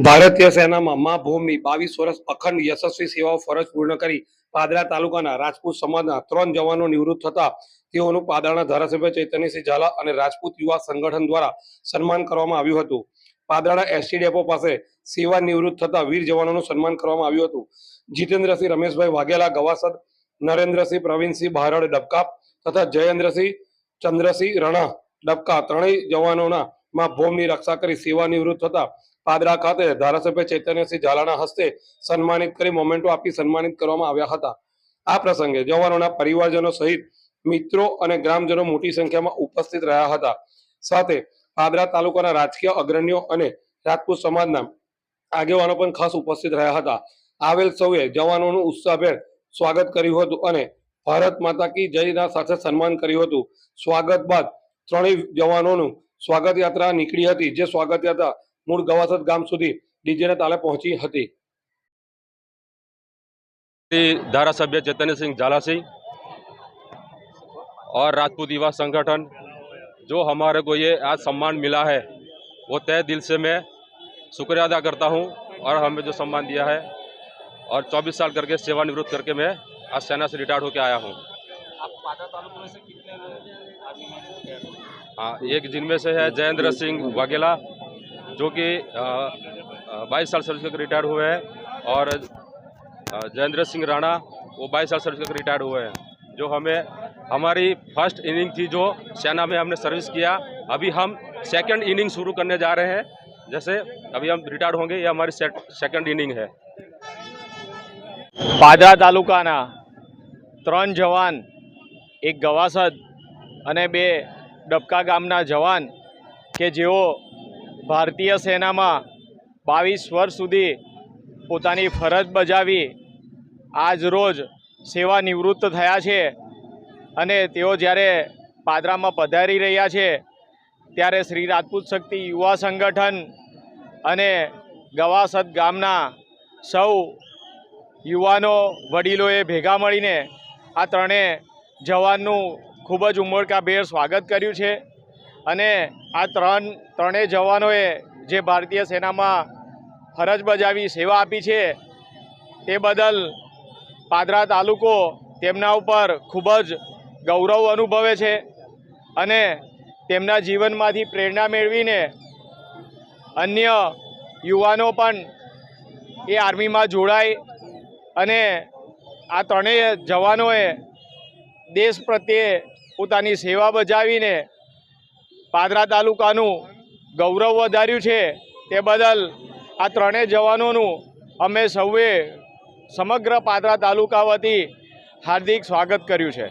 ભારતીય સેનામાં મા ભૂમની બાવીસ વર્ષ અખંડ યશસ્વી સેવાઓ ફરજ પૂર્ણ કરી પાદરા તાલુકાના રાજપૂત સમાજના ત્રણ જવાનો નિવૃત્ત થતા તેઓનું પાદરાના ધારાસભ્ય ચૈતન્યસિંહ ઝાલા અને રાજપૂત યુવા સંગઠન દ્વારા સન્માન કરવામાં આવ્યું હતું. પાદરાના એસટી ડેપો પાસે સેવા નિવૃત્ત થતા વીર જવાનોનું સન્માન કરવામાં આવ્યું હતું. જીતેન્દ્રસિંહ રમેશભાઈ વાઘેલા, ગવાસદ નરેન્દ્રસિંહ, પ્રવીણસિંહ ભારડ ડબકા તથા જયેન્દ્રસિંહ ચંદ્રસિંહ રણા ડબકા ત્રણેય જવાનોના માં ભોમની રક્ષા કરી સેવા નિવૃત્ત થતા પાદરા ખાતે ધારાસભ્ય ચૈતન્યસિંહ ઝાલાના હસ્તે સન્માનિત કરી મોમેન્ટો આપી સન્માનિત કરવામાં આવ્યા હતા. આ પ્રસંગે જવાનોના પરિવારજનો સહિત મિત્રો અને ગ્રામજનો મોટી સંખ્યામાં ઉપસ્થિત રહ્યા હતા. સાથે પાદરા તાલુકાના રાજકીય અગ્રણીઓ અને રાજપૂત સમાજના આગેવાનો પણ ખાસ ઉપસ્થિત રહ્યા હતા. આવેલ સૌએ જવાનોનું ઉત્સાહભેર સ્વાગત કર્યું હતું અને ભારત માતા કી જયના સાથે સન્માન કર્યું હતું. સ્વાગત બાદ ત્રણેય જવાનોનું સ્વાગત યાત્રા નીકળી હતી જે સ્વાગત યાત્રા મૂળ ગવાસદ ગામ સુધી ડીજેના તાલે પહોંચી હતી श्री धारा सभ्य चैतन्य सिंह झाला सिंह और राजपूत युवा संगठन जो हमारे को ये आज सम्मान मिला है वो तय दिल से मैं शुक्रिया अदा करता हूँ और हमें जो सम्मान दिया है और 24 साल करके सेवानिवृत्त करके मैं आज सेना से रिटायर्ड होकर आया हूँ आप पादा तालुका में से कितने आदमी हैं? हाँ एक जिनमें से है जयेंद्र सिंह वाघेला जो कि बाईस साल सर्विस करके रिटायर्ड हुए हैं और अ, जयेंद्र सिंह राणा वो बाईस साल सर्विस करके रिटायर्ड हुए हैं जो हमें हमारी फर्स्ट इनिंग थी जो सेना में हमने सर्विस किया अभी हम सेकंड इनिंग शुरू करने जा रहे हैं जैसे अभी हम रिटायर्ड होंगे ये हमारी सेकंड इनिंग है પાદરા તાલુકાના ત્રણ જવાન એક ગવાસદ અને બે ડબકા ગામના જવાન કે જેઓ ભારતીય સેનામાં બાવીસ વર્ષ સુધી પોતાની ફરજ બજાવી આજ રોજ સેવા નિવૃત્ત થયા છે અને તેઓ જ્યારે પાદરામાં પધારી રહ્યા છે, ત્યારે શ્રી રાજપૂત શક્તિ યુવા સંગઠન અને ગવાસદ ગામના સૌ યુવાનો વડીલોએ ભેગા મળીને આ ત્રણે જવાનનું ખૂબ જ ઉમળકાભેર સ્વાગત કર્યું છે. અને આ ત્રણ, ત્રણેય જવાનોએ જે ભારતીય સેનામાં ફરજ બજાવી સેવા આપી છે, તે બદલ પાદરા તાલુકો તેમના ઉપર ખૂબ જ ગૌરવ અનુભવે છે અને તેમના જીવનમાંથી પ્રેરણા મેળવીને અન્ય યુવાનો પણ એ આર્મીમાં જોડાય અને આ ત્રણેય જવાનોએ દેશ પ્રત્યે પોતાની સેવા બજાવીને પાદરા તાલુકાનું ગૌરવ વધાર્યું છે તે બદલ આ ત્રણેય જવાનોનું અમે સૌએ સમગ્ર પાદરા તાલુકા વતી હાર્દિક સ્વાગત કર્યું છે.